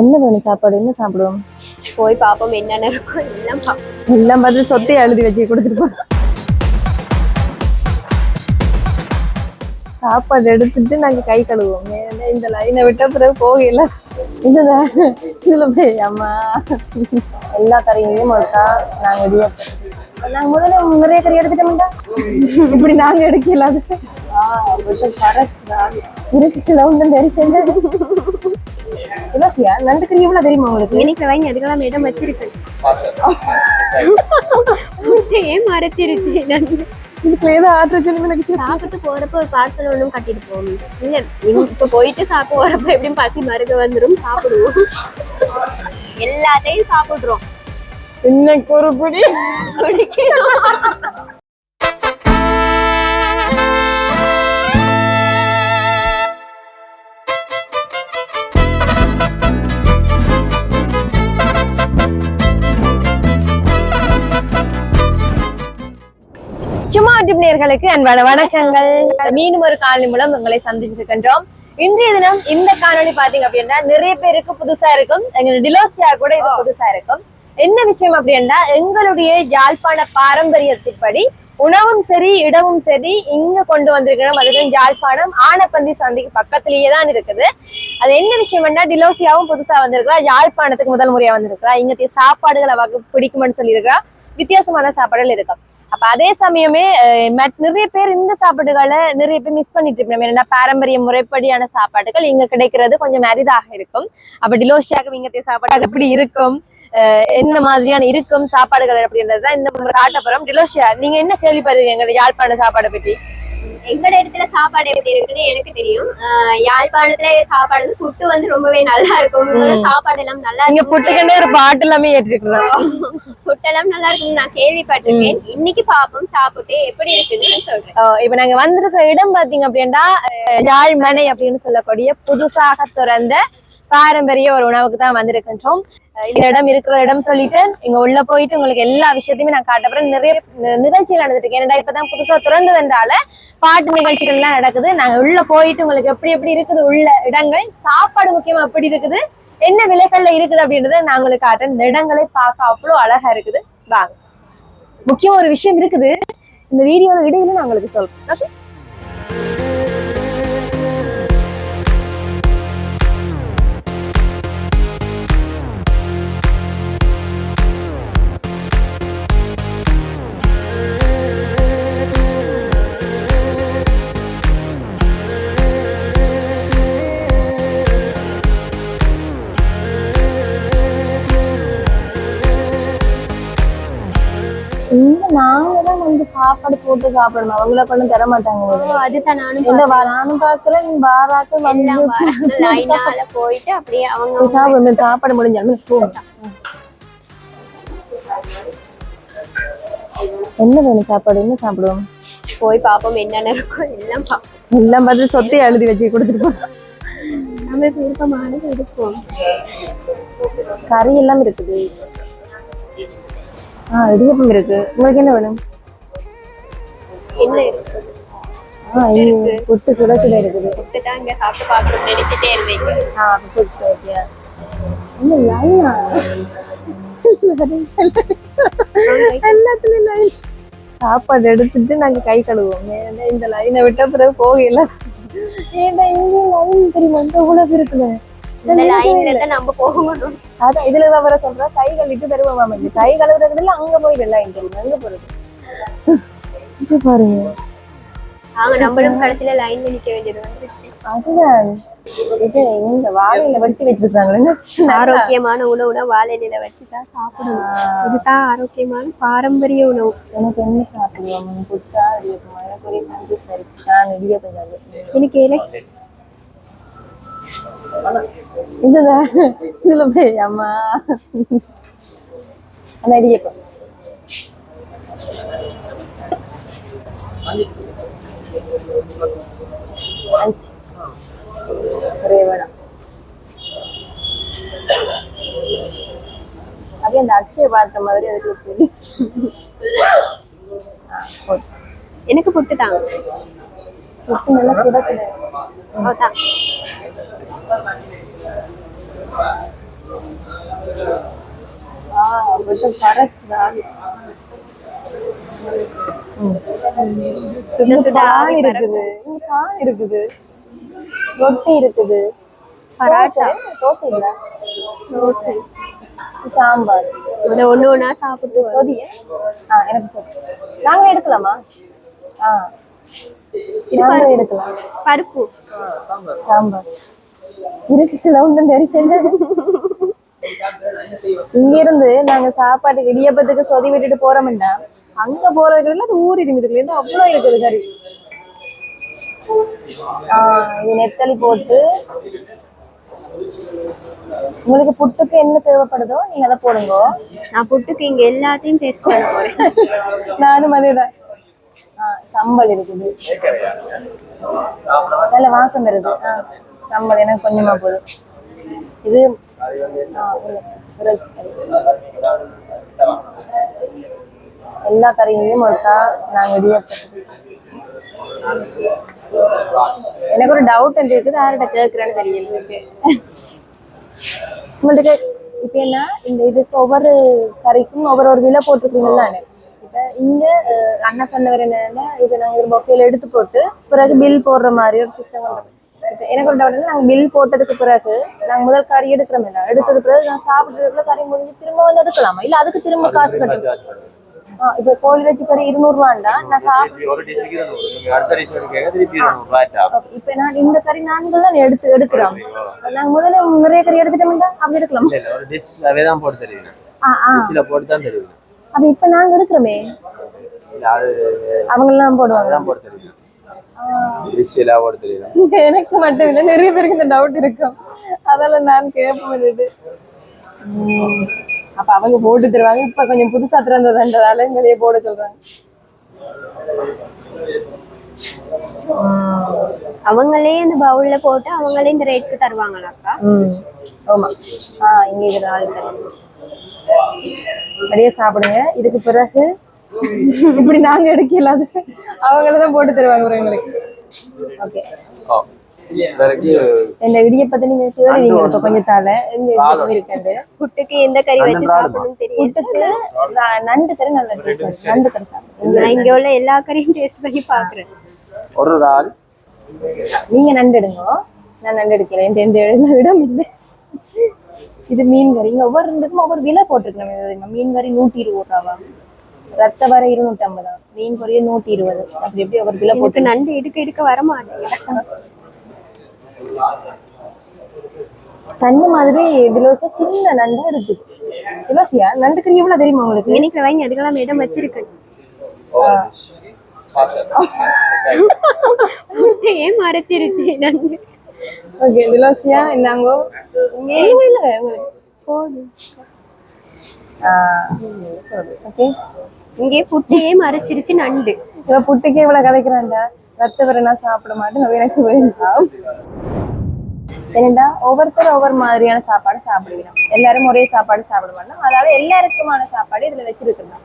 என்ன வேணும்? சாப்பாடு என்ன சாப்பிடுவோம்? போய் பார்ப்போம் என்னென்ன இருக்கும் எல்லாம் பார்ப்போம் எல்லாம் பார்த்து சொத்தை எழுதி வச்சு கொடுத்துருப்போம் சாப்பாடு எடுத்துட்டு நாங்க கை கழுவுவோம். ஏன்னா இந்த லைனை விட்ட பிறகு போகல இதுல இதுல போய் அம்மா. எல்லா கறிகளையும் ஒருக்கா நாங்க இடியாப்போம் நாங்க முதல்ல நிறைய கறி எடுத்துட்டோம்டா இப்படி நாங்க எடுக்கல அது இருக்குல்ல ஒன்றும் தெரிஞ்சது இலசியா நண்டு கறி எவ்வளவு தெரியுமா உங்களுக்கு? எனக்கு வாங்கி அதுக்கெல்லாம் இடம் வச்சிருக்கேன் ஏன் மறைச்சிருச்சு இதுக்குள்ள ஏதோ ஆற்ற சொல்லி எனக்கு சாப்பிட்டு போறப்ப ஒரு பார்சல் ஒன்றும் கட்டிட்டு போகணும் இல்ல இங்க இப்ப போயிட்டு சாப்பிட போறப்ப எப்படியும் பசி மருக வந்துரும் சாப்பிடுவோம். எல்லாத்தையும் சாப்பிடுறோம். இன்னைக்கு ஒரு பிடி. குடிக்கிறோம். சும்மா நேர்களுக்கு அன்பான வணக்கங்கள். மீண்டும் ஒரு காணொலி மூலம் உங்களை சந்திச்சிருக்கின்றோம் இன்றைய தினம் இந்த காணொளி பாத்தீங்க அப்படின்னா நிறைய பேருக்கு புதுசா இருக்கும். எங்க டிலோசியா கூட இது புதுசா இருக்கும். என்ன விஷயம் அப்படின்னா எங்களுடைய யாழ்ப்பாண பாரம்பரியத்தின்படி உணவும் சரி இடமும் சரி இங்க கொண்டு வந்திருக்கிறோம் அதுவும் யாழ்ப்பாணம் ஆனப்பந்தி சந்திக்கு பக்கத்திலேயே தான் இருக்குது. அது என்ன விஷயம்னா டிலோசியாவும் புதுசா வந்திருக்கிறா யாழ்ப்பாணத்துக்கு முதல் முறையா வந்திருக்கிறா இங்க சாப்பாடுகளை பிடிக்கும்னு சொல்லியிருக்கிறா. வித்தியாசமான சாப்பாடுகள் இருக்கும். அப்ப அதே சமயமே நிறைய பேர் இந்த சாப்பாடுகளை நிறைய பேர் மிஸ் பண்ணிட்டு இருப்போம் ஏன்னா பாரம்பரிய முறைப்படியான சாப்பாடுகள் இங்க கிடைக்கிறது கொஞ்சம் அரிதாக இருக்கும். அப்ப டிலோஷியாக இங்கத்தைய சாப்பாடு எப்படி இருக்கும்? என்ன மாதிரியான இருக்கும் சாப்பாடுகள் அப்படின்றதுதான் இந்த காட்டப்புறம். டிலோஷியா நீங்க என்ன கேள்விப்படுறீங்க எங்க யாழ்ப்பாண சாப்பாடை பற்றி எங்கட இடத்துல சாப்பாடு எப்படி இருக்குன்னு எனக்கு தெரியும். யாழ்ப்பாணத்துல சாப்பாடு வந்து புட்டு வந்து ரொம்பவே நல்லா இருக்கும் சாப்பாடு எல்லாம் நல்லா இங்க இருக்கும் புட்டுக்கண்டே ஒரு பாட்டு எல்லாமே ஏற்றிருக்கிறோம். புட்டெல்லாம் நல்லா இருக்கும்னு நான் கேள்விப்பட்டிருக்கேன். இன்னைக்கு பாப்போம் சாப்பிட்டு எப்படி இருக்குன்னு சொல்றேன். இப்ப நாங்க வந்திருக்கிற இடம் பாத்தீங்க அப்படின்னா யாழ்மனை அப்படின்னு சொல்லக்கூடிய புதுசாக திறந்த பாரம்பரிய ஒரு உணவுக்கு தான் வந்திருக்கின்றோம். இந்த இடம் இருக்கிற இடம் சொல்லிட்டு இங்க உள்ள போயிட்டு உங்களுக்கு எல்லா விஷயத்தையுமே நான் காட்டப்புறேன் நிறைய நிகழ்ச்சிகள் நடந்துட்டு இருக்கேன் ஏன்னா இப்பதான் புதுசா திறந்ததுன்றால பாட்டு நிகழ்ச்சிகள் எல்லாம் நடக்குது. நாங்க உள்ள போயிட்டு உங்களுக்கு எப்படி எப்படி இருக்குது உள்ள இடங்கள் சாப்பாடு முக்கியமா எப்படி இருக்குது என்ன விலைகள்ல இருக்குது அப்படின்றத நான் உங்களுக்கு காட்டுறேன். இந்த இடங்களை பார்க்க அவ்வளவு அழகா இருக்குது. வாங்க. முக்கியம் ஒரு விஷயம் இருக்குது. இந்த வீடியோல இடையில நான் உங்களுக்கு சொல்றேன். ஓகே சாப்பாடு போட்டு சாப்பிடணும். அவங்கள கொண்டு தர மாட்டாங்க. அதுதான் நானும் இந்த நானும் பாக்குறேன் லைனால போயிட்டு அப்படியே அவங்க சாப்பிடு சாப்பாடு முடிஞ்சாலும் போ. என்ன வேணும் சாப்பாடு? என்ன சாப்பிடுவோம்? போய் பாப்போம் என்னென்ன இருக்கும் எல்லாம் பார்ப்போம். எல்லாம் பார்த்து சொத்தை எழுதி வச்சு கொடுத்துருப்போம் நம்மளுக்கு விருப்பமானது இருக்கும். கறி எல்லாம் இருக்குது. ஆ இடியப்பம் இருக்கு. உங்களுக்கு என்ன வேணும்? என்ன புட்டு சுட சுட இருக்குது. புட்டு தான் இங்க சாப்பிட்டு பார்க்கணும்னு நினைச்சிட்டே இருந்தீங்க ஆ புட்டு ஓகே என்ன லைனா எல்லாத்துலயும் லைன் சாப்பாடு எடுத்துட்டு நாங்க கை கழுவுவோம். ஏன்னா இந்த லைனை விட்ட பிறகு போகல ஏன்டா இங்க லைன் தெரியுமா? இந்த உலகம் இருக்குல்ல? இந்த லைன்ல தான் நம்ம போகணும். அதான் இதுல வர சொல்றேன். கை கழுவிட்டு இந்த கை கழுவுறதுல அங்க போய் தெரியும் அங்க போறது? இது பாருங்க. நாங்க நம்மளும் கடைசியில லைன்ல நிக்க வேண்டியது வந்துருச்சு. அதுதான். இது இந்த வாழையில வெட்டி வச்சிருக்காங்களே. ஆரோக்கியமான உணவுனா வாழையில வச்சு தான் சாப்பிடணும். இதுதான் ஆரோக்கியமான பாரம்பரிய உணவு. எனக்கு என்ன சாப்பிடுவோம் புட்டா இடியப்பம் எனக்கு ஒரே கன்ஃபியூஸ் இருக்கு நான் இடியப்பம் சாப்பிடுவேன் எனக்கு ஏழை இதுதான். இதுல போய் அம்மா. அந்த இடியப்பம் அஞ்சு ஒரே வேணாம் அப்படியே அந்த அக்ஷய பார்த்த மாதிரி அதுக்கு எனக்கு புட்டு தாங்க புட்டு நல்லா சுட சுட. அவ்வளவுதான் ஆ விட்டு பறக்குதா? சுட இருக்குது. பால் இருக்குது. ரொட்டி இருக்குது. பராட்டா. தோசை. இல்ல. தோசை. சாம்பார். இதை ஒண்ணு ஒண்ணா சாப்பிட்டு. சொதிய? ஆ எனக்கு சொதி. நாங்க எடுக்கலாமா? ஆ. நாங்களும் எடுக்கலாம். பருப்பு. சாம்பார். இருக்குல்ல ஒன்றும் இங்க இருந்து நாங்க சாப்பாட்டுக்கு இடியப்பத்துக்கு சொதி விட்டுட்டு போறோம்னா அங்க போறதுக்குள்ள அது ஊர் இருக்குதுல அவ்வளவு இருக்குது கறி. இது நெத்தலி போட்டு. உங்களுக்கு புட்டுக்கு என்ன தேவைப்படுதோ நீங்க அதை போடுங்க. நான் புட்டுக்கு இங்க எல்லாத்தையும் டேஸ்ட் பண்ண போறேன். நானும் அதேதான். சம்பல் இருக்குது. நல்ல வாசம் வருது. சம்பல் எனக்கு கொஞ்சமா போதும். இது எல்லா கறியையும் இருக்கா நாங்க இடியப்பத்துக்கு எனக்கு ஒரு டவுட் இருக்குது. யார்கிட்ட கேட்கிறேன்னு தெரியல. எனக்கு. உங்களுக்கு இப்ப என்ன? இந்த இதுக்கு ஒவ்வொரு கறிக்கும் ஒவ்வொரு ஒரு விலை போட்டிருக்கீங்களான்னு இப்ப இங்க அண்ணா சொன்னவர் என்னன்னா இது நாங்க ஒரு பொக்கையில எடுத்து போட்டு பிறகு பில் போடுற மாதிரி ஒரு சிஸ்டம் பண்றோம் எனக்கு ஒரு டவுட் நாங்க பில் போட்டதுக்கு பிறகு நாங்க முதல் கறி எடுக்கிறோம் எடுத்தது பிறகு நான் சாப்பிட்டுறதுக்குள்ள கறி முடிஞ்சு திரும்ப வந்து எடுக்கலாமா? இல்ல அதுக்கு திரும்ப காசு கட்டணும் இப்ப கோழி வச்சு கறி இருநூறு ரூபாண்டா நான் சாப்பிட்டு இப்ப நான் இந்த கறி நான்கள் தான் எடுத்து எடுக்கிறோம் நாங்க முதல்ல நிறைய கறி எடுத்துட்டோம்டா அப்படி எடுக்கலாம் ஒரு டிஷ் அதே தான் போட்டு தருவீங்க டிஷ்ல போட்டு தான் தருவீங்க அப்ப இப்ப எடுக்கிறோமே அவங்க எல்லாம் போடுவாங்க போட்டு எனக்கு மட்டும் இல்ல நிறைய பேருக்கு இந்த டவுட் இருக்கும் அதெல்லாம் நான் கேட்பேன் அப்ப அவங்க போட்டு தருவாங்க. இப்ப கொஞ்சம் புதுசா திறந்ததுன்றதால எங்களையே போட சொல்றாங்க. அவங்களே இந்த பவுல்ல போட்டு அவங்களே இந்த ரேட்க்கு தருவாங்களாக்கா? ஆமா. ஆ இங்க இது நாலு கறி அப்படியே சாப்பிடுங்க. இதுக்கு பிறகு இப்படி நாங்க எடுக்கல அது அவங்கள தான் போட்டு தருவாங்க எங்களுக்கு ஓகே. இந்த இடியப்பத்தை நீங்க கேளுவீங்க இப்ப கொஞ்சம் தால எங்க இருக்கேன் புட்டுக்கு எந்த கறி வச்சு சாப்பிடணும்னு தெரியும் புட்டுக்கு நண்டு கறி நல்ல டேஸ்ட் நண்டு கறி சாப்பிடுங்க நான் இங்க உள்ள எல்லா கறியும் டேஸ்ட் பண்ணி பாக்குறேன். ஒரு ஆள் நீங்க நண்டு எடுங்க. நான் நண்டு எடுக்கல. இந்த எந்த இடம் இல்லை. இது மீன் கறி. இங்க ஒவ்வொரு இதுக்கும் ஒவ்வொரு விலை போட்டிருக்கணும்? மீன் கறி நூத்தி இருபது ரூபாவா? ரத்த வர இருநூத்தி ஐம்பதா? மீன் கறிய நூத்தி இருபது. அப்படி எப்படி ஒவ்வொரு விலை போட்டு நண்டு எடுக்க எடுக்க வர மாட்டேங்குது. தண்ணி மாதிரி திலோசியா சின்ன நண்டா இருக்கு. திலோசியா நண்டு கறி எவ்வளவு தெரியுமா உங்களுக்கு? எனக்கு வாங்கி அதுக்கெல்லாம் இடம் வச்சிருக்கேன். ஏன் மறைச்சிருச்சு நண்டு. ஓகே திலோசியா இந்தாங்கோ. இல்ல போதும் ஓகே. இங்கே புட்டையே மறைச்சிருச்சு நண்டு. இவ புட்டுக்கே இவ்வளவு கதைக்கிறான்டா. ரத்த வரனா சாப்பிட மாட்டேன் எனக்கு வேண்டாம். என்னடா ஒவ்வொருத்தரும் ஒவ்வொரு மாதிரியான சாப்பாடு சாப்பிடுவீங்க எல்லாரும் ஒரே சாப்பாடு சாப்பிட மாட்டோம். அதாவது எல்லாருக்குமான சாப்பாடு இதுல வச்சிருக்கணும்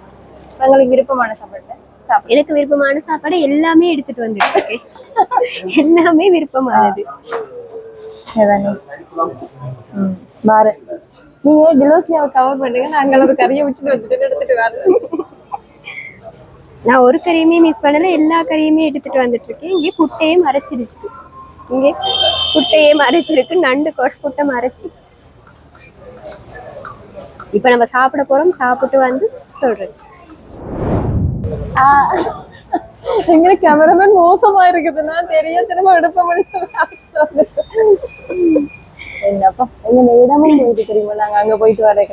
உங்களுக்கு விருப்பமான சாப்பாடு எனக்கு விருப்பமான சாப்பாடு எல்லாமே எடுத்துட்டு வந்துட்டு எல்லாமே விருப்பமானது. நீங்க டிலோசியாவை கவர் பண்ணுங்க? நாங்க ஒரு கறியை விட்டுட்டு வந்துட்டு எடுத்துட்டு வரேன் நான் ஒரு கறியுமே மிஸ் பண்ணல எல்லா கறியுமே எடுத்துட்டு வந்துட்டு இருக்கேன் இங்கே புட்டையே மறைச்சிருச்சு இங்கே புட்டையே மறைச்சிருக்கு. நண்டு கொஷ் புட்டை மறைச்சு. இப்ப நம்ம சாப்பிட போறோம். சாப்பிட்டு வந்து சொல்றேன். எங்க கேமராமேன் மோசமா இருக்குதுன்னா தெரிய திரும்ப எடுப்ப முடியும்? என்னப்பா எங்க இடமும் போயிட்டு தெரியுமா? நாங்க அங்க போயிட்டு வர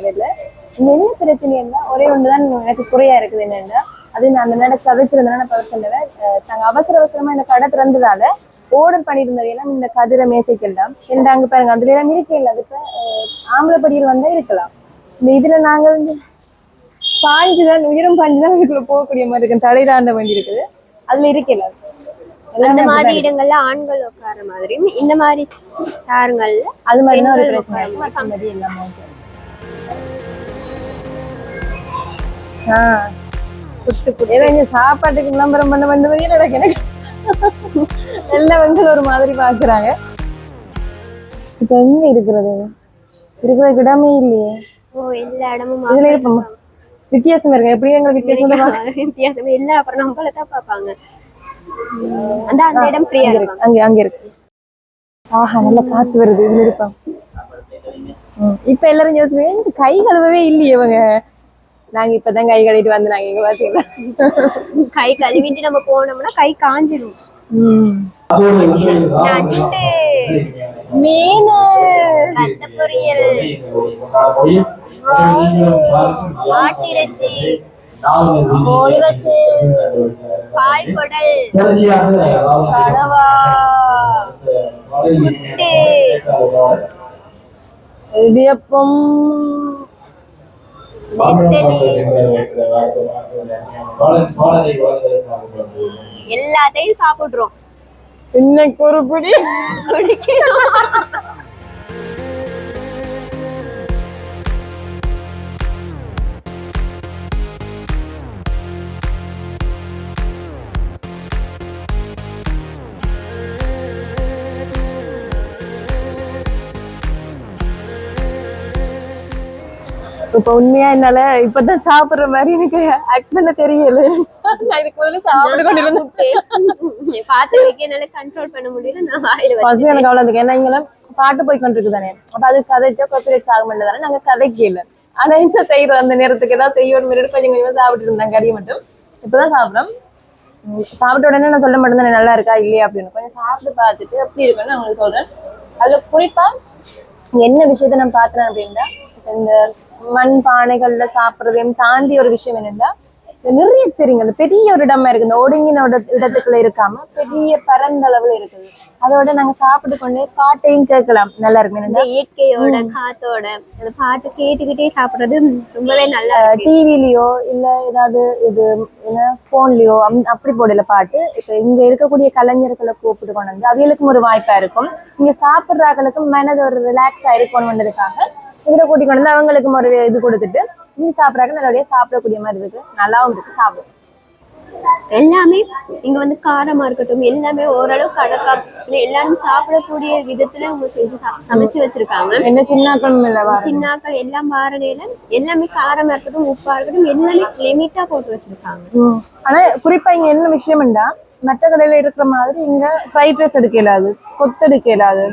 என்ன பிரச்சனை என்ன? ஒரே ஒண்ணுதான் எனக்கு குறையா இருக்குது. என்னன்னா அது நான் அந்த நேரம் கதைச்சிருந்தேன் நான் சொன்னேன் நாங்க அவசர அவசரமா இந்த கடை திறந்ததால ஆர்டர் பண்ணியிருந்தவையெல்லாம் இந்த கதிர மேசைக்கெல்லாம் என்ன அங்க பாருங்க அதுல எல்லாம் இருக்கே இல்லை அது இப்ப அஹ், ஆம்பளை படியில் வந்தா இருக்கலாம். இந்த இதுல நாங்க வந்து பாஞ்சுதான் உயரம் பாஞ்சுதான் இதுக்குள்ள போகக்கூடிய மாதிரி இருக்கு தலை தாண்ட வேண்டி இருக்குது. அதுல இருக்கல அந்த மாதிரி இடங்கள்ல ஆண்கள் உட்கார மாதிரியும் இந்த மாதிரி சாருங்கள்ல அது மாதிரி தான் ஒரு பிரச்சனை. இருக்கு. மற்றபடி புட்டு ஏதோ இங்க சாப்பாட்டுக்கு விளம்பரம் பண்ண பண்ண நடக்கு எனக்கு. எல்லாம் வந்து ஒரு மாதிரி பாக்குறாங்க. இப்ப எங்க இருக்கிறது? இருக்கிற இடமே இல்லையே. ஓ எல்லா இடமும் இதுல இருப்போம்? வித்தியாசம் இருக்கு? எப்படி எங்களுக்கு வித்தியாசம் வித்தியாசம் எல்லா அப்புறம் நம்மள தான் பார்ப்பாங்க. உம், அந்த அந்த இடம் ஃப்ரீயா இருக்கு. அங்க அங்க இருக்கு. ஆஹா நல்ல காத்து வருது. இதுல இருப்போம். ம், இப்ப எல்லாரும் யோசிப்பீங்க "எனக்கு கை கழுவவே இல்லையே இவங்க? நாங்க இப்பதான் கை கழுவிட்டு வந்து நாங்க இங்க பாத்தீங்களா? கை கழுவிட்டு நம்ம போனோம்னா கை காஞ்சிரும். ம். நண்டு மீன் பொரியல் கோழிறச்சி பால் குடல் கனவா இடியப்பம். எல்லாத்தையும் சாப்பிடுறோம். இன்னைக்கு ஒரு பிடி. குடிக்கிறோம் இப்ப உண்மையா என்னால இப்பதான் சாப்பிடுற மாதிரி எனக்கு ஆக்ட் பண்ண தெரியல. நான் இதுக்கு முதல்ல சாப்பிட்டு பார்த்து வைக்க என்னால கண்ட்ரோல் பண்ண முடியல நான் வாயில ஃபர்ஸ்ட் எனக்கு அவ்வளவு ஏன்னா இங்கெல்லாம் பாட்டு போய் கொண்டிருக்கு தானே அப்ப அது கதைச்சோ காப்பிரைட்ஸ் ஆக மாட்டேதானே நாங்க கதைக்கல. ஆனா என்ன செய்யறோம் அந்த நேரத்துக்கு ஏதாவது செய்யணும் மாதிரி கொஞ்சம் கொஞ்சமா சாப்பிட்டு இருந்தேன் கறியை மட்டும். இப்பதான் சாப்பிடுறோம் உம் சாப்பிட்ட உடனே நான் சொல்ல மாட்டேன் நல்லா இருக்கா இல்லையா? அப்படின்னு. கொஞ்சம் சாப்பிட்டு பார்த்துட்டு எப்படி இருக்குன்னு நான் உங்களுக்கு சொல்றேன். அதுல குறிப்பா இங்க என்ன விஷயத்த நான் பாக்குறேன் அப்படின்னா இந்த மண் பானைகள்ல சாப்பிடுறதையும் தாண்டி ஒரு விஷயம் என்னன்னா நிறைய பேர் இங்க அந்த பெரிய ஒரு இடமா இருக்கு இந்த ஒடுங்கின இட- இடத்துக்குள்ள இருக்காம பெரிய பரந்தளவுல இருக்குது. அதோட நாங்க சாப்பிட்டு கொண்டு பாட்டையும் கேட்கலாம். நல்லா இருக்கு இந்த இயற்கையோட காத்தோட அந்த பாட்டு கேட்டுக்கிட்டே சாப்பிடுறது ரொம்பவே நல்லா டிவிலயோ இல்ல ஏதாவது இது என்ன போன்லயோ அப்படி போடல பாட்டு. இப்ப இங்க இருக்கக்கூடிய கலைஞர்களை கூப்பிட்டு கொண்டு வந்து அவியலுக்கும் ஒரு வாய்ப்பா இருக்கும். இங்க சாப்பிடுறாங்களுக்கும் மனது ஒரு ரிலாக்ஸ் ஆயிருக்கணும்ன்றதுக்காக இதுல கூட்டி கொண்டு வந்து அவங்களுக்கும் ஒரு இது கொடுத்துட்டு இங்க சாப்பிட்றாங்க நல்லபடியா சாப்பிடக்கூடிய மாதிரி இருக்கு. நல்லாவும் இருக்கு சாப்பிடும். எல்லாமே இங்க வந்து காரமா இருக்கட்டும் எல்லாமே ஓரளவு கணக்கா எல்லாரும் சாப்பிடக்கூடிய விதத்துல அவங்க செஞ்சு சமைச்சு வச்சிருக்காங்க. என்ன சின்ன இல்ல வர சின்னாக்கள் எல்லாம் மாறனையில எல்லாமே காரமா இருக்கட்டும் உப்பா இருக்கட்டும் எல்லாமே லிமிட்டா போட்டு வச்சிருக்காங்க. ஆனா குறிப்பா இங்க என்ன விஷயம்டா மற்ற கடையில இருக்கிற மாதிரி இங்க ஃப்ரைட் ரைஸ் எடுக்க இயலாது கொத்து எடுக்க இயலாது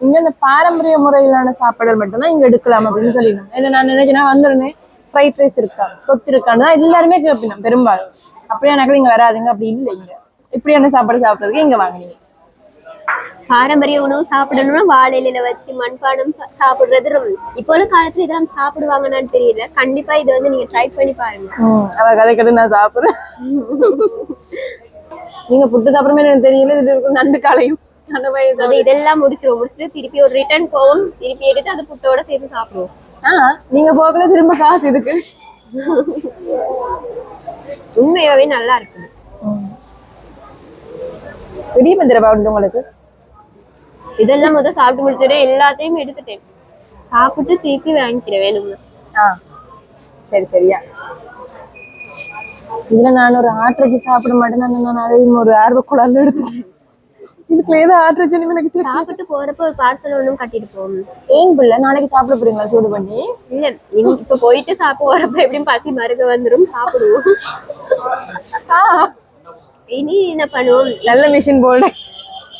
இங்க இந்த பாரம்பரிய முறையிலான சாப்பாடுகள் மட்டும்தான் இங்க எடுக்கலாம் அப்படின்னு சொல்லிடணும் ஏன்னா நான் நினைச்சேன்னா வந்துருந்தேன் ஃப்ரைட் ரைஸ் இருக்கா கொத்து இருக்கான்னு தான் எல்லாருமே கேட்பினோம் பெரும்பாலும். அப்படியானாக்கள் இங்க வராதுங்க அப்படி இல்லை இங்க. இப்படியான சாப்பாடு சாப்பிட்றதுக்கு இங்க வாங்கினீங்க பாரம்பரிய உணவு சாப்பிடணும்னா வாழை இலையில வச்சு மண்பானம் சாப்பிடுறது இப்போ உள்ள காலத்துல இதெல்லாம் சாப்பிடுவாங்கன்னு தெரியல. கண்டிப்பா இதை வந்து நீங்க ட்ரை பண்ணி பாருங்க. அவ கதை கட்டு நான் சாப்பிடுறேன். நீங்க புட்டு சாப்பிடுமே எனக்கு தெரியல இதுல இருக்கும் நண்டு காலையும் அது இதெல்லாம் முடிச்சிருவோம். முடிச்சுட்டு திருப்பி ஒரு ரிட்டர்ன் போவோம். திருப்பி எடுத்து அது புட்டோட சேர்த்து சாப்பிடுவோம். ஆ. நீங்க போகல திரும்ப காசு இதுக்கு உண்மையாவே நல்லா இருக்குது இடியும் திரவா உண்டு உங்களுக்கு? இதெல்லாம் முதல் சாப்பிட்டு முடிச்சுட்டு எல்லாத்தையும் எடுத்துட்டேன். சாப்பிட்டு திருப்பி வாங்கிக்கிறேன் வேணும்னா. ஆ. சரி சரியா. இதுல நான் ஒரு ஆட்ரஜி சாப்பிட மாட்டேன் நான் அதையும் ஒரு ஆர்வ குழந்தை எடுத்துட்டேன். இதுக்குள்ள ஏதோ ஆட்ரஜி எனக்கு தெரியும் சாப்பிட்டு போறப்ப ஒரு பார்சல் ஒண்ணும் கட்டிட்டு போகணும் ஏன் பிள்ளை நாளைக்கு சாப்பிட போறீங்களா? சூடு பண்ணி? இல்ல இனி- இப்ப போயிட்டு சாப்பிட வரப்ப எப்படியும் பசி மருக வந்துரும் சாப்பிடுவோம். ஆ, இனி என்ன பண்ணுவோம்? நல்ல மிஷின் போல்டு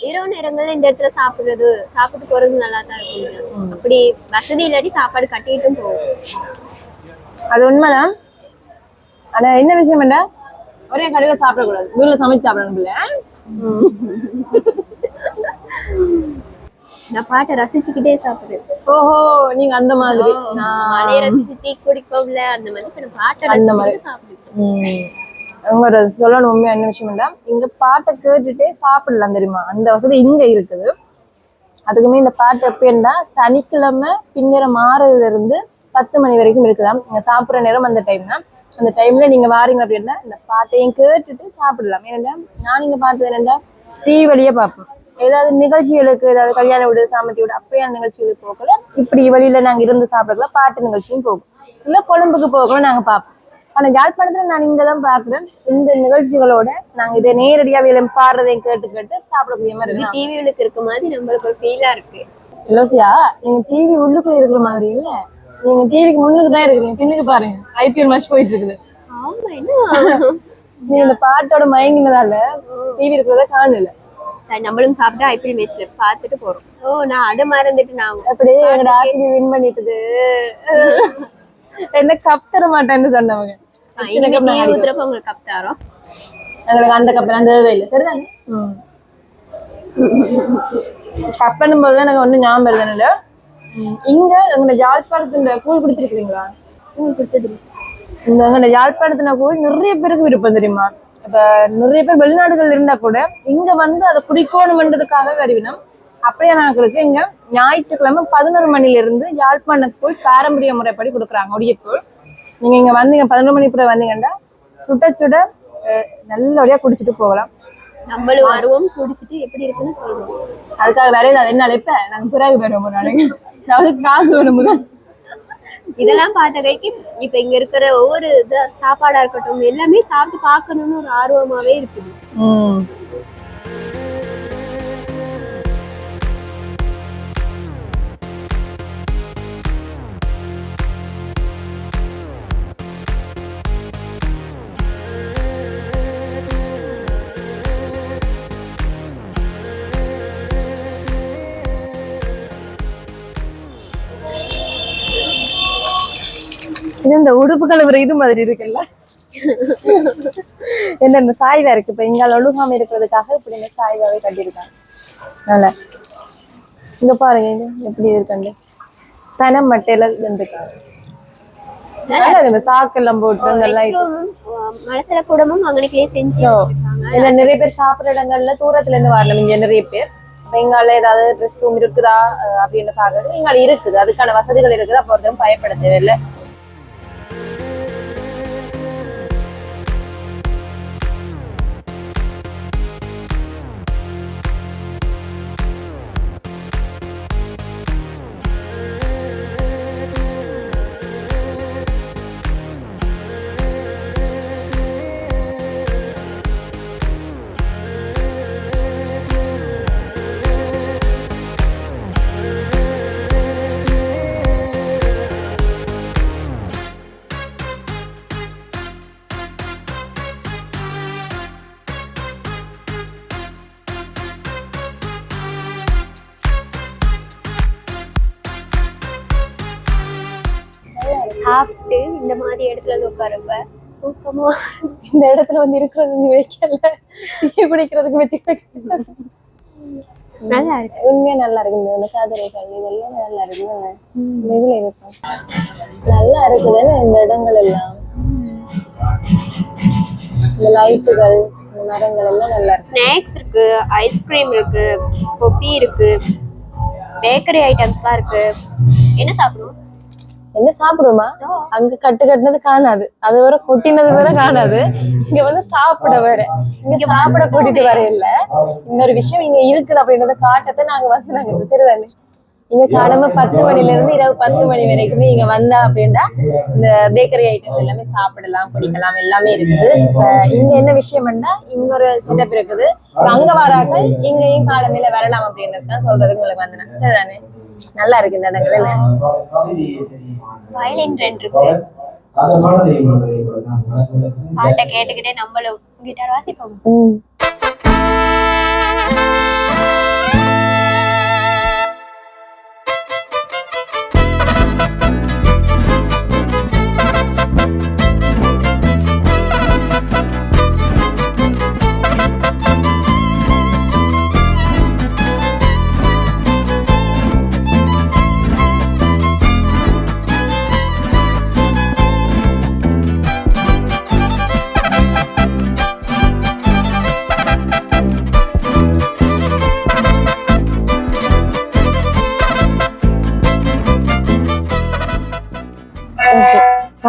இரவு நேரங்கள்ல இந்த இடத்துல சாப்பிடுறது சாப்பிட்டு போறது நல்லா தான் இருக்கும் அப்படி வசதி இல்லாட்டி சாப்பாடு கட்டிட்டும் போவோம். அது உண்மைதான். ஆனா என்ன விஷயம் என்ன ஒரே கடையில சாப்பிடக்கூடாது. வீட்டுல சமைச்சு சாப்பிடணும் பிள்ளை. நான் பாட்டை ரசிச்சுக்கிட்டே சாப்பிடுறேன். ஓஹோ நீங்க அந்த மாதிரி. நான் மழையை ரசிச்சு டீ குடிப்போம்ல அந்த மாதிரி நான் பாட்டை அந்த மாதிரி. சாப்பிடுவேன். அவங்க ஒரு சொல்லணும் உண்மையா என்ன விஷயம் இங்க பாட்டை கேட்டுட்டே சாப்பிடலாம் தெரியுமா? அந்த வசதி இங்க இருக்குது. அதுக்குமே இந்த பாட்டு எப்படின்னா சனிக்கிழமை பின்னிரம் ஆறுல இருந்து பத்து மணி வரைக்கும் இருக்குதாம். நீங்க சாப்பிடுற நேரம் அந்த டைம் தான். அந்த டைம்ல நீங்க வாரீங்க அப்படின்னா இந்த பாட்டையும் கேட்டுட்டு சாப்பிடலாம். ஏன்னா நான் இங்க பார்த்தது என்னன்னா டிவி வழியே பார்ப்போம். ஏதாவது நிகழ்ச்சிகளுக்கு ஏதாவது கல்யாண வீடு சாமத்தி வீடு அப்படியான நிகழ்ச்சிகளுக்கு போகல இப்படி வெளியில நாங்க இருந்து சாப்பிடலாம் பாட்டு நிகழ்ச்சியும் போகும். இல்ல கொழும்புக்கு போகல நாங்க பார்ப்போம். ஆனா யாழ்ப்பாணத்துல நான் இங்க தான் பாக்குறேன் இந்த நிகழ்ச்சிகளோட நாங்க இதை நேரடியா வெளியில பாடுறதையும் கேட்டு கேட்டு சாப்பிடக்கூடிய மாதிரி இருக்கு டிவிகளுக்கு இருக்க மாதிரி நம்மளுக்கு ஒரு ஃபீலா இருக்கு. லோசியா நீங்க டிவி உள்ளுக்குள்ள இருக்கிற மாதிரி இல்ல. நீங்க டிவிக்கு முன்னுக்கு தான் இருக்கிறீங்க பின்னுக்கு பாருங்க. ஐபிஎல் மேட்ச் போயிட்டு இருக்குது ஆமா என்ன நீ இந்த பாட்டோட மயங்கினதால டிவி இருக்கிறத காணல. சரி நம்மளும் சாப்பிட்டு ஐபிஎல் மேட்ச்ல பார்த்துட்டு போறோம். ஓ நான் அதை மறந்துட்டு நான் அப்படி எங்கட ஆர்சிபி வின் பண்ணிட்டுது? என்ன கப் தர மாட்டேன்னு சொன்னவங்க. ஊத்துறப்ப உங்களுக்கு கப் தரோம். எங்களுக்கு அந்த கப் அந்த தேவை இல்லை சரிதாங்க கப்பனும் போது எனக்கு ஒன்றும் ஞாபகம் இருந்ததில்ல இங்க எங்க யாழ்ப்பாணத்துல கூழ் குடிச்சிருக்கீங்களா உங்களுக்கு பிடிச்சது இந்த எங்க யாழ்ப்பாணத்துல கூழ் நிறைய பேருக்கு விருப்பம் தெரியுமா? இப்ப நிறைய பேர் வெளிநாடுகள் இருந்தா கூட இங்க வந்து அதை குடிக்கணும்ன்றதுக்காக வருவினம். அப்படியானவங்களுக்கு இங்க ஞாயிற்றுக்கிழமை பதினோரு மணில இருந்து யாழ்ப்பாணத்துக்குள் பாரம்பரிய முறைப்படி கொடுக்குறாங்க ஒடியக்கூழ் நீங்க இங்க வந்தீங்க பதினொரு மணி கூட வந்தீங்கன்னா சுட சுட நல்லபடியா குடிச்சிட்டு போகலாம். நம்மளும் வருவோம் குடிச்சிட்டு எப்படி இருக்குன்னு சொல்றோம். அதுக்காக வேற ஏதாவது என்ன அழைப்ப? நாங்க பிறகு ஒரு நாளைக்கு அதாவது காசு வேணும் முதல் இதெல்லாம் பார்த்த கைக்கு இப்ப இங்க இருக்கிற ஒவ்வொரு இது சாப்பாடா இருக்கட்டும் எல்லாமே சாப்பிட்டு பார்க்கணும்னு ஒரு ஆர்வமாவே இருக்குது. இந்த உடுப்பு கழுவுற இது மாதிரி இருக்குல்ல? என்ன இந்த சாய்வா இருக்கு. இப்ப இங்க ஒழுகாம இருக்கிறதுக்காக இப்படி இந்த சாய்வாவே கட்டியிருக்காங்க. நல்லா. இங்க பாருங்க எப்படி இருக்குண்டு பனம் மட்டையில இந்த சாக்கெல்லாம் போட்டு மனசுல கூடமும் அங்கனைக்கே செஞ்சு இல்ல நிறைய பேர் சாப்பிடுற இடங்கள்ல தூரத்துல இருந்து வரணும். இங்க நிறைய பேர். எங்கால ஏதாவது ரெஸ்ட் ரூம் இருக்குதா அப்படின்னு பாக்குறது எங்கால இருக்குது. அதுக்கான வசதிகள் இருக்குது. அப்ப ஒருத்தரும் பயப்பட தேவையில்லை சாப்பிட்டு இந்த மாதிரி இடத்துல வந்து உட்காரப்ப தூக்கமா இந்த இடத்துல வந்து இருக்கிறது வைக்கல. டீ குடிக்கிறதுக்கு வச்சு நல்லா இருக்கு. உண்மையா நல்லா இருக்கு. இந்த காதலை கல்வி இதெல்லாம் நல்லா இந்த இதுல இருக்கும் நல்லா இருக்குதுன்னு இந்த இடங்கள் எல்லாம். இந்த லைட்டுகள் இந்த மரங்கள் எல்லாம் நல்லா இருக்கு. ஸ்நாக்ஸ் இருக்கு ஐஸ்கிரீம் இருக்கு கொப்பி இருக்கு பேக்கரி ஐட்டம்ஸ்லாம் இருக்கு. என்ன சாப்பிடுவோம் என்ன சாப்பிடுமா? அங்க கட்டு கட்டினது காணாது. அது வர கொட்டினது வேற காணாது. இங்க வந்து சாப்பிட வேற. இங்க சாப்பிட கூட்டிட்டு வர இல்ல இன்னொரு விஷயம் இங்க இருக்குது அப்படின்றத காட்டத்தை நாங்க வந்து நாங்க தெரியுதானே இங்க காலம பத்து மணில இருந்து இரவு பத்து மணி வரைக்குமே இங்க வந்தா அப்படின்னா இந்த பேக்கரி ஐட்டம் எல்லாமே சாப்பிடலாம் குடிக்கலாம் எல்லாமே இருக்குது. இங்க என்ன விஷயம்னா இங்க ஒரு செட்டப் இருக்குது. அங்க வராக்கள் இங்கேயும் காலமையில வரலாம் அப்படின்றது தான் சொல்றதுக்கு உங்களுக்கு வந்தேன் சரிதானே? நல்லா இருக்கு இந்த வயலின் ரெண்டு இருக்கு. பாட்டை கேட்டுக்கிட்டே நம்மளும் கிட்டார் வாசிப்போம்.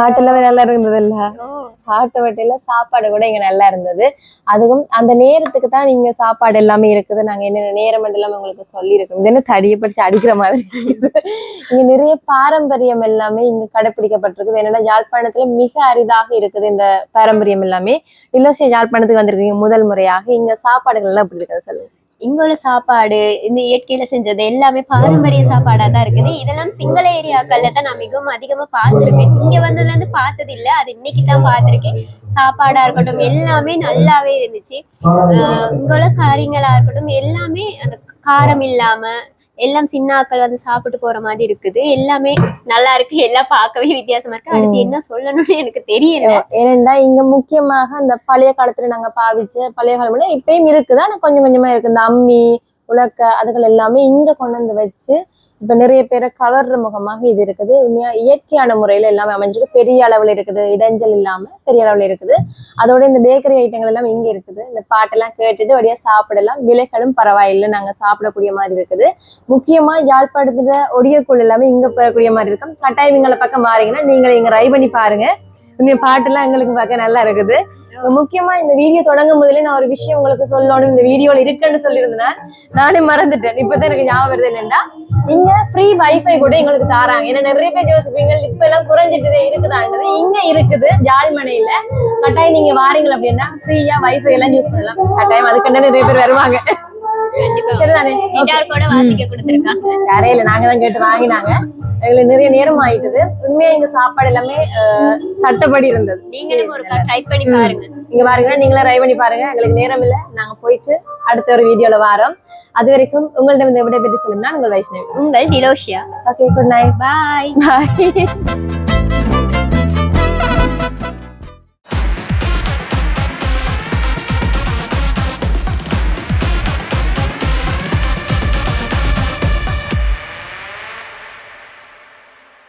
பாட்டு எல்லாமே நல்லா இருந்தது இல்ல பாட்டு வட்டியில சாப்பாடு கூட இங்க நல்லா இருந்தது. அதுவும் அந்த நேரத்துக்கு தான் நீங்க சாப்பாடு எல்லாமே இருக்குது. நாங்க என்னென்ன நேரம் எல்லாமே உங்களுக்கு சொல்லியிருக்கோம். இது என்ன தடியை படிச்சு அடிக்கிற மாதிரி இருக்குது. இங்க நிறைய பாரம்பரியம் எல்லாமே இங்க கடைபிடிக்கப்பட்டிருக்குது என்னன்னா யாழ்ப்பாணத்துல மிக அரிதாக இருக்குது இந்த பாரம்பரியம் எல்லாமே. இல்லோசிய யாழ்ப்பாணத்துக்கு வந்திருக்கீங்க முதல் முறையாக. இங்க சாப்பாடுகள் எல்லாம் எப்படி இருக்குது? சொல்லுங்க. இங்க உள்ள சாப்பாடு இந்த இயற்கையில செஞ்சது எல்லாமே பாரம்பரிய சாப்பாடா தான் இருக்குது. இதெல்லாம் சிங்கள ஏரியாக்கள்ல தான் நான் மிகவும் அதிகமா பார்த்திருக்கேன். இங்க வந்ததுல இருந்து பார்த்தது இல்ல. அது இன்னைக்கு தான் பார்த்திருக்கேன். சாப்பாடா இருக்கட்டும் எல்லாமே நல்லாவே இருந்துச்சு. ஆஹ் இங்க உள்ள காரியங்களா இருக்கட்டும் எல்லாமே அந்த காரம் இல்லாம எல்லாம் சின்னாக்கள் வந்து சாப்பிட்டு போற மாதிரி இருக்குது. எல்லாமே நல்லா இருக்கு. எல்லாம் பார்க்கவே வித்தியாசமா இருக்கு. அடுத்து என்ன சொல்லணும்னு எனக்கு தெரியல. ஏனென்றா இங்க முக்கியமாக அந்த பழைய காலத்துல நாங்க பாவிச்ச பழைய காலம் இப்பயும் இருக்குது. ஆனா கொஞ்சம் கொஞ்சமா இருக்கு. இந்த அம்மி உலக்க அதுகள் எல்லாமே இங்க கொண்டு வந்து வச்சு இப்ப நிறைய பேரை கவர்ற முகமாக இது இருக்குது. உண்மையா இயற்கையான முறையில எல்லாமே அமைஞ்சிருக்கு. பெரிய அளவுல இருக்குது. இடைஞ்சல் இல்லாம பெரிய அளவுல இருக்குது. அதோட இந்த பேக்கரி ஐட்டங்கள் எல்லாம் இங்க இருக்குது. இந்த பாட்டெல்லாம் கேட்டுட்டு வழியா சாப்பிடலாம். விலைகளும் பரவாயில்லை. நாங்க சாப்பிடக்கூடிய மாதிரி இருக்குது. முக்கியமா யாழ்ப்பாணத்துல ஒடியக்குள் எல்லாமே இங்க பெறக்கூடிய மாதிரி இருக்கும். கட்டாயம் பக்கம் மாறீங்கன்னா நீங்க இங்க ரை பண்ணி பாருங்க. உண்மையா பாட்டெல்லாம் எங்களுக்கு பார்க்க நல்லா இருக்குது. முக்கியமா இந்த வீடியோ தொடங்கும் முதல்ல நான் ஒரு விஷயம் உங்களுக்கு சொல்லணும். இந்த வீடியோல இருக்குன்னு சொல்லியிருந்தேன் நானே மறந்துட்டேன். இப்பதான் எனக்கு ஞாபகம் வருது என்னன்னா இங்க ஃப்ரீ வைஃபை கூட எங்களுக்கு தாராங்க. ஏன்னா நிறைய பேர் யோசிப்பீங்க இப்ப எல்லாம் குறைஞ்சிட்டு இருக்குதான்றது. இங்க இருக்குது ஜாழ்மனையில. கட்டாயம் நீங்க வாரீங்க அப்படின்னா ஃப்ரீயா வைஃபை எல்லாம் யூஸ் பண்ணலாம். கட்டாயம் அதுக்கு நிறைய பேர் வருவாங்க. சரிதானே? கிட்டார் கூட வாசிக்க கொடுத்துருக்காங்க. நாங்க தான் கேட்டு வாங்கினாங்க. எங்களுக்கு நிறைய நேரம் ஆயிட்டது. உண்மையா இங்க சாப்பாடு எல்லாமே சட்டப்படி இருந்தது. நீங்களும் ஒரு ட்ரை பண்ணி பாருங்க. இங்க பாருங்கன்னா நீங்களே ட்ரை பண்ணி பாருங்க. எங்களுக்கு நேரம் இல்ல. நாங்க போயிட்டு அடுத்த ஒரு வீடியோல வாரோம். அது வரைக்கும் உங்கள்ட்ட இந்த விடைபெற்று செல்லும்னா உங்கள் வைஷ்ணவி. உங்கள் டிலோஷியா okay good night bye bye